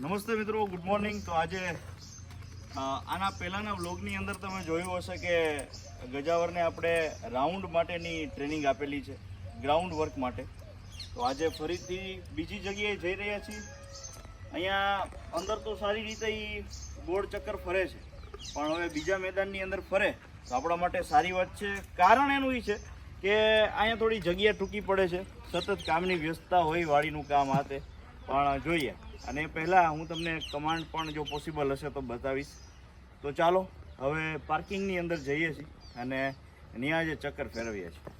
નમસ્તે મિત્રો good morning તો આજે આના પહેલાંના વ્લોગની અંદર તમે જોયું હશે કે ગજાવરને આપણે રાઉન્ડ માટેની ટ્રેનિંગ આપેલી છે ગ્રાઉન્ડ વર્ક માટે. તો આજે ફરીથી બીજી જગ્યાએ જઈ રહ્યા છીએ. અહીંયા અંદર તો સારી રીતે એ ગોળ ચક્કર ફરે છે, પણ હવે બીજા મેદાનની અંદર ફરે. તો આપણા માટે સારી વાત છે. કારણ એનું એ છે કે અહીંયા થોડી જગ્યા ટૂંકી પડે છે. સતત કામની વ્યસ્તતા હોય વાડીનું કામ હાથે. પણ જોઈએ. અને પહેલાં હું તમને કમાન્ડ પણ જો પોસિબલ હશે તો બતાવીશ. તો ચાલો, હવે પાર્કિંગની અંદર જઈએ છીએ અને ત્યાં જે ચક્કર ફેરવીએ છીએ.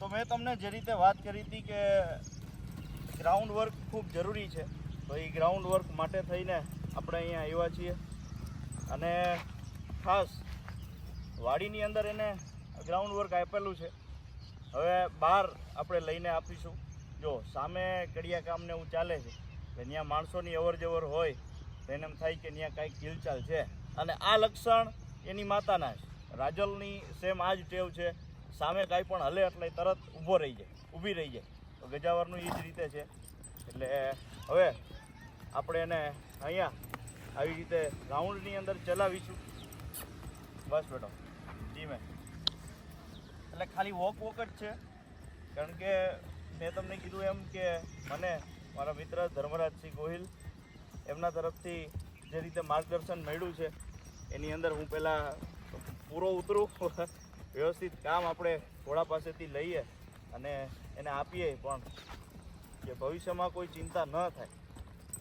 તો મેં તમને જે રીતે વાત કરી હતી કે ગ્રાઉન્ડ વર્ક ખૂબ જરૂરી છે, તો એ ગ્રાઉન્ડ વર્ક માટે થઈને આપણે અહીંયા આવ્યા છીએ. અને ખાસ વાડીની અંદર એને ગ્રાઉન્ડ વર્ક આપેલું છે. હવે બહાર આપણે લઈને આપીશું. જો સામે કડિયા કામને એવું ચાલે છે કે ત્યાં માણસોની અવર જવર હોય, તો એને એમ થાય કે ત્યાં કાંઈક હિલચાલ છે. અને આ લક્ષણ એની માતાના છે. રાજલની સેમ આ જ ટેવ છે. સામે કાંઈ પણ હલે એટલે તરત ઊભો રહી જાય, ઊભી રહી જાય. તો ગજાવરનું એ જ રીતે છે. એટલે હવે આપણે એને અહીંયા આવી રીતે રાઉન્ડની અંદર ચલાવીશું. બસ બેટો ધીમે એટલે ખાલી વોક વોક જ છે. કારણ કે મેં તમને કીધું એમ કે મને મારા મિત્ર ધર્મરાજસિંહ ગોહિલ એમના તરફથી જે રીતે માર્ગદર્શન મળ્યું છે, એની અંદર હું પહેલાં પૂરો ઉતરું. વ્યવસ્થિત કામ આપણે ઘોડા પાસેથી લઈએ અને એને આપીએ પણ કે ભવિષ્યમાં કોઈ ચિંતા ન થાય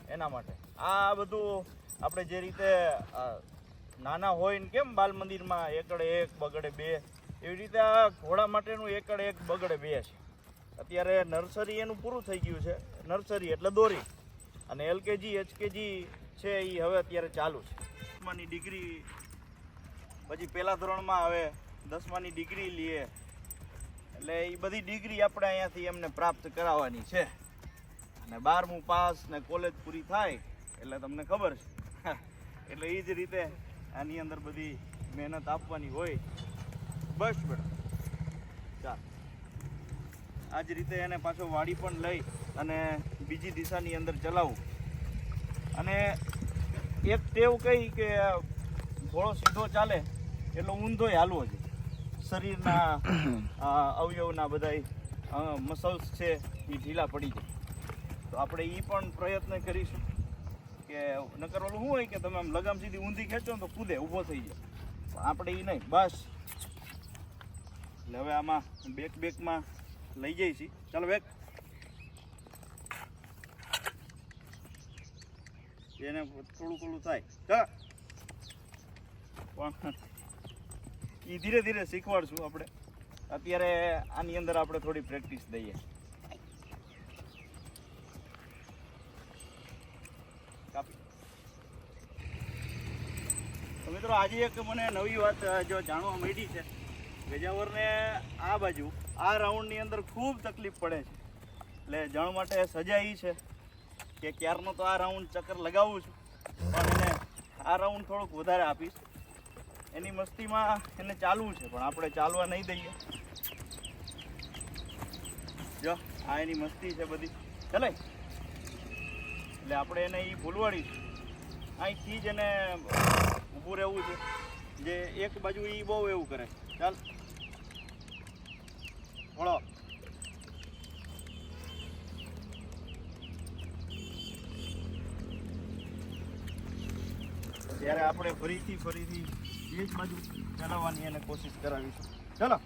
એના માટે. આ બધું આપણે જે રીતે નાના હોય ને કેમ બાલ મંદિરમાં એકડે એક, બગડે બે, એવી રીતે આ ઘોડા માટેનું એકડે એક, બગડે બે છે. અત્યારે નર્સરી એનું પૂરું થઈ ગયું છે. નર્સરી એટલે દોરી. અને એલકેજી, એચકેજી છે એ હવે અત્યારે ચાલુ છે. ડિગ્રી પછી પહેલા ધોરણમાં હવે દસમાની ડિગ્રી લઈએ એટલે એ બધી ડિગ્રી આપણે અહીંયાથી એમને પ્રાપ્ત કરાવવાની છે. અને બારમું પાસ ને કોલેજ પૂરી થાય, એટલે તમને ખબર છે. એટલે એ જ રીતે આની અંદર બધી મહેનત આપવાની હોય. બસ મેડમ ચાલ આ જ રીતે એને પાછો વાડી પણ લઈ અને બીજી દિશાની અંદર ચલાવું. અને એક ટેવ કહી કે ઘોડો સીધો ચાલે, એટલો ઊંધોય હાલવો જોઈએ. શરીરના અવયવના બધા મસલ્સ છે એ ઢીલા પડી જાય. તો આપણે એ પણ પ્રયત્ન કરીશું કે નકર ઓલું શું હોય કે તમે આમ લગામ સીધી ઊંધી ખેંચો ને તો કૂદે ઊભો થઈ જાય. આપણે એ નહીં બસ. એટલે હવે આમાં બેક બેકમાં લઈ જઈએ છીએ ચાલો બેક એને થોડું થોડું થાય. ચાલ પણ એ ધીરે ધીરે શીખવાડશું આપણે. અત્યારે આની અંદર આપણે થોડી પ્રેક્ટિસ દઈએ. તો મિત્રો, આજે એક મને નવી વાત જો જાણવા મળી છે. વેજાવરને આ બાજુ, આ રાઉન્ડની અંદર ખૂબ તકલીફ પડે છે. એટલે જણ માટે સજા એ છે કે ક્યારનો તો આ રાઉન્ડ ચક્કર લગાવું છું. પણ એને આ રાઉન્ડ થોડોક વધારે આપીશ. એની મસ્તીમાં એને ચાલવું છે, પણ આપણે ચાલવા નહીં દઈએ. જો, આ એની મસ્તી છે બધી. ચાલે એટલે આપણે એને એ ભૂલવાડીશું. અહીંથી જ એને ઊભું રહેવું છે. જે એક બાજુ એ બહુ એવું કરે. ચાલ. વળો. ત્યારે આપણે ફરીથી ફરીથી એ જ બાજુ ચલાવવાની એને કોશિશ કરાવીશું. ચલો.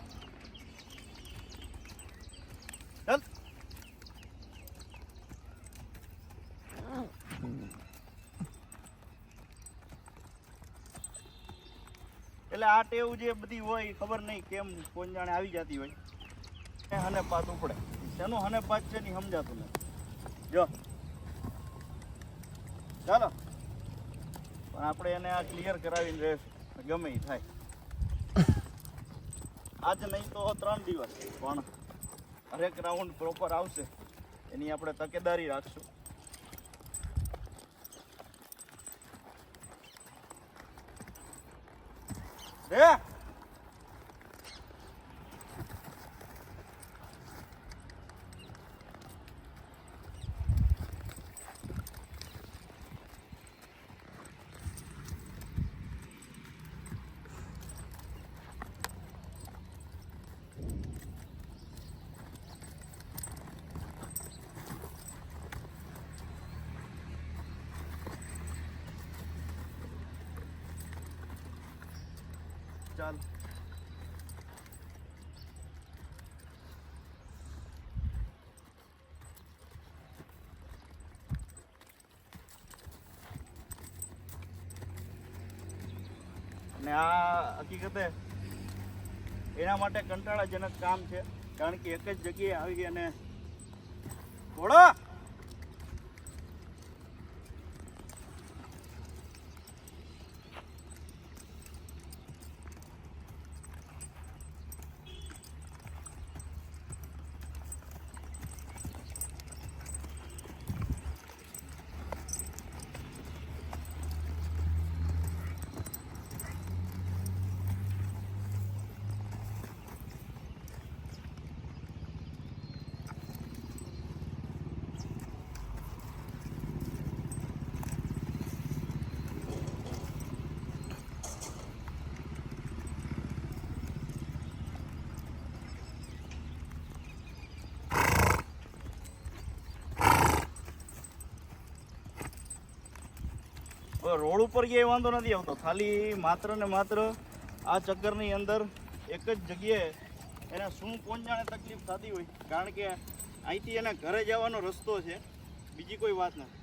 એટલે આ ટેવ જે બધી હોય ખબર નહીં કેમ કોણ જાણે આવી જતી હોય. હને પાત ઉપડે. શેનું હને પાત છે નહીં સમજાતું નથી. જો. ચાલો. આપણે એને આ ક્લિયર કરાવીને રહેશે ગમે થાય. આજ નહીં તો ત્રણ દિવસ. પણ હરેક રાઉન્ડ પ્રોપર આવશે. એની આપણે તકેદારી રાખશું. રે ચાલ અને આ હકીકતે એના માટે કંટાળાજનક કામ છે. કારણ કે એક જ જગ્યાએ આવી અને ઘોડો રોડ ઉપર ક્યાંય વાંધો નથી આવતો. ખાલી માત્ર ને માત્ર આ ચક્કરની અંદર એક જ જગ્યાએ એને શું જાણે તકલીફ થતી હોય. કારણ કે અહીંથી એના ઘરે જવાનો રસ્તો છે. બીજી કોઈ વાત નથી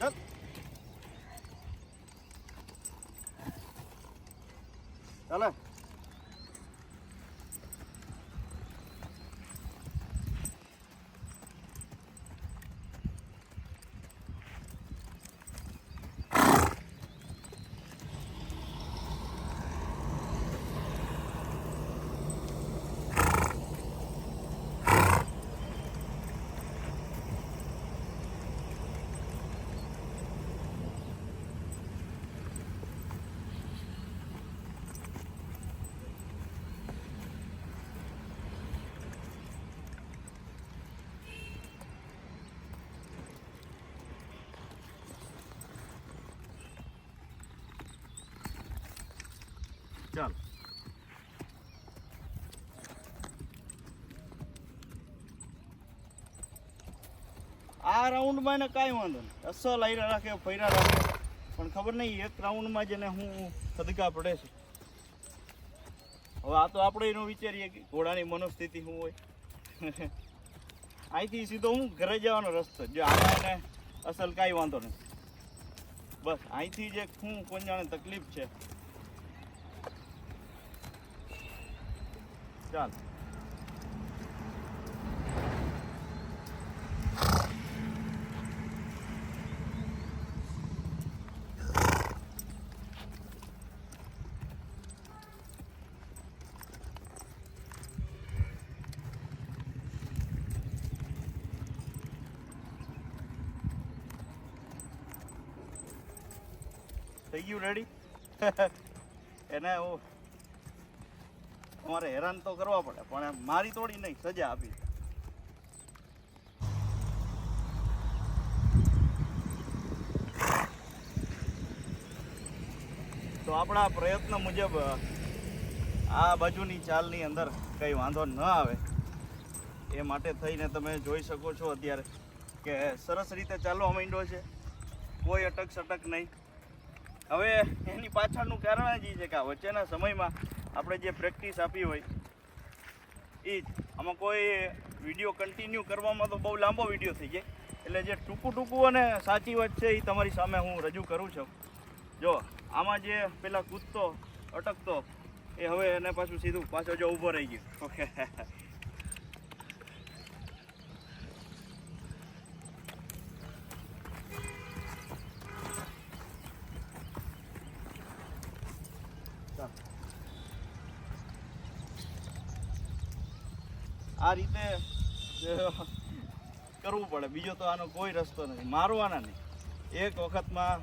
ચાલ. ચાલે ચાલ આ રાઉન્ડમાં એને કાંઈ વાંધો નહીં. અસલ આયરા રાખે, ફૈરા રાખે. પણ ખબર નહીં, એક રાઉન્ડમાં જ એને હું સદકા પડે છે. હવે આ તો આપણે એનો વિચારીએ કે ઘોડાની મનોસ્થિતિ શું હોય. અહીંથી સીધો હું ઘરે જવાનો રસ્તો. જો આને અસલ કાંઈ વાંધો નહીં. બસ, અહીંથી જે હું કોણ જાણે તકલીફ છે. ચાલ. થઈ ગયું રેડી એને હું તમારે હેરાન તો કરવા પડે, પણ મારી તોડી નહીં, સજા આપી તો આપણા પ્રયત્ન મુજબ, આ બાજુની ચાલની અંદર કંઈ વાંધો ન આવે. એ માટે થઈને તમે જોઈ શકો છો અત્યારે કે સરસ રીતે ચાલવા માંડ્યો છે. કોઈ અટક સટક નહીં. હવે એની પાછળનું કારણ જ એ છે કે આ વચ્ચેના સમયમાં આપણે જે પ્રેક્ટિસ આપી હોય એ જ. આમાં કોઈ વીડિયો કન્ટિન્યુ કરવામાં તો બહુ લાંબો વીડિયો થઈ જાય. એટલે જે ટૂંકું ટૂંકું અને સાચી વાત છે એ તમારી સામે હું રજૂ કરું છું. જો, આમાં જે પેલા કૂદતો, અટકતો, એ હવે એને પાછું સીધું પાછો જો ઊભો રહી ગયો. ઓકે. આ રીતે કરવું પડે. બીજો તો આનો કોઈ રસ્તો નથી. મારવાના નહીં. એક વખતમાં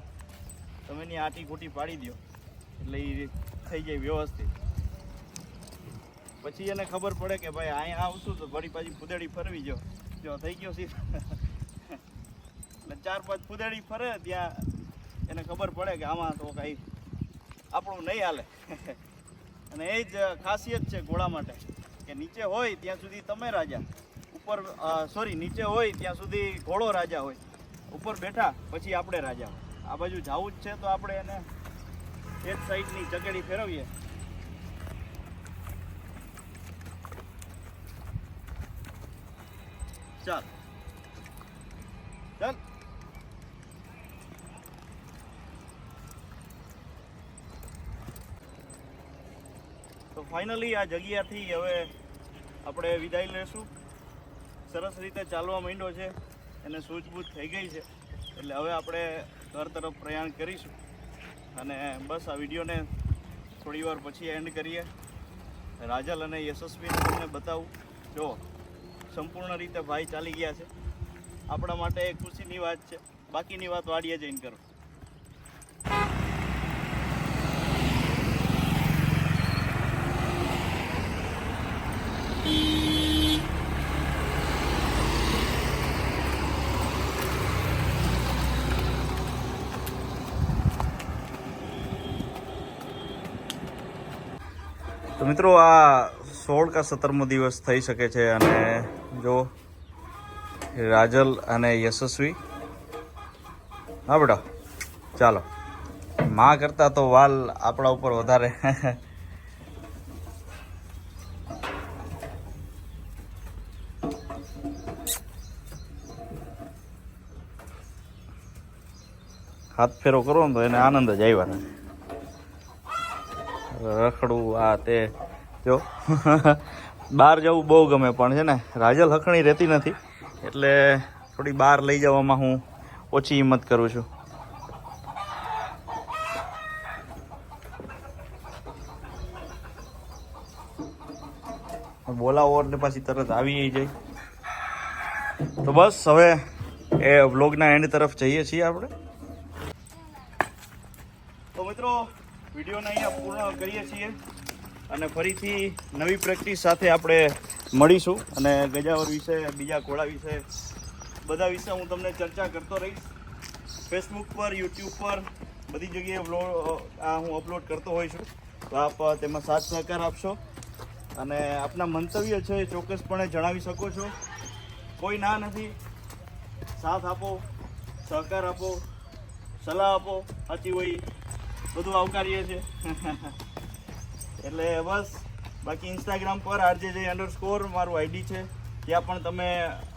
તમે એની આટી ખૂટી પાડી દો એટલે એ થઈ જાય વ્યવસ્થિત. પછી એને ખબર પડે કે ભાઈ અહીંયા આવશું તો વળી પાછી ફુદેડી ફરવી જો. જો, થઈ ગયો છે એટલે ચાર પાંચ ફુદેડી ફરે ત્યાં એને ખબર પડે કે આમાં તો કાંઈ આપણું નહીં હાલે. અને એ જ ખાસિયત છે ઘોડા માટે, કે નીચે હોય ત્યાં સુધી તમે રાજા. ઉપર સોરી નીચે હોય ત્યાં સુધી ઘોડો રાજા હોય. ઉપર બેઠા પછી આપણે રાજા હોય. આ બાજુ જવું જ છે તો આપણે એને એક સાઈડની ચકેડી ફેરવીએ. ચાલ. ચાલ. ફાઇનલી આ જગ્યાથી હવે આપણે વિદાય લેશું. સરસ રીતે ચાલવા માંડ્યો છે અને સૂઝબૂઝ થઈ ગઈ છે. એટલે હવે આપણે ઘર તરફ પ્રયાણ કરીશું. અને બસ આ વિડીયોને થોડી વાર પછી એન્ડ કરીએ. રાજલ અને યશસ્વીને તમને બતાવું. જો, સંપૂર્ણ રીતે ભાઈ ચાલી ગયા છે. આપણા માટે એ ખુશીની વાત છે. બાકીની વાત વાડીએ જઈને કરો. મિત્રો, આ સોળ કા સત્તરમો દિવસ થઈ શકે છે અને જો રાજલ અને યશસ્વી હા બેટા, ચાલો. માં કરતા તો વાલ આપણા ઉપર વધારે. હાથ ફેરો કરો ને તો એને આનંદ જ આવ્યા રખડવું, આ તે. જો. બહાર જવું બહુ ગમે, પણ છે ને, રાજલ હખણી રહેતી નથી, એટલે થોડી બહાર લઈ જવામાં હું ઓછી હિંમત કરું છું. બોલાવો એટલે પાછી તરત આવી જાય. તો બસ, હવે એ વ્લોગના એન્ડ તરફ જઈએ છીએ આપણે. તો મિત્રો વિડીયોને અહીંયા પૂર્ણ કરીએ છીએ અને ફરીથી નવી પ્રેક્ટિસ સાથે આપણે મળીશું અને ગજાવર વિશે, બીજા ઘોડા વિશે, બધા વિશે હું તમને ચર્ચા કરતો રહીશ. ફેસબુક પર યુટ્યુબ પર બધી જગ્યાએ આ હું અપલોડ કરતો હોઈ છું. તો આપ તેમાં સાથ સહકાર આપશો. અને આપના મંતવ્ય છે એ ચોક્કસપણે જણાવી શકો છો. કોઈ ના નથી. સાથ આપો, સહકાર આપો, સલાહ આપો. સાચી હોય બધું આવકારીએ છીએ. એટલે બસ, બાકી ઇન્સ્ટાગ્રામ પર આરજે જે અંડર સ્કોર મારું આઈડી છે, ત્યાં પણ તમે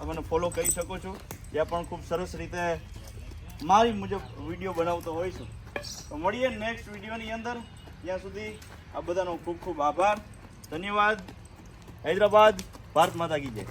મને ફોલો કરી શકો છો. ત્યાં પણ ખૂબ સરસ રીતે મારી મુજબ વીડિયો બનાવતો હોય છું. તો મળીએ નેક્સ્ટ વિડીયોની અંદર. ત્યાં સુધી આ બધાનો ખૂબ ખૂબ આભાર. ધન્યવાદ. હૈદરાબાદ. ભારત માતા કી જય.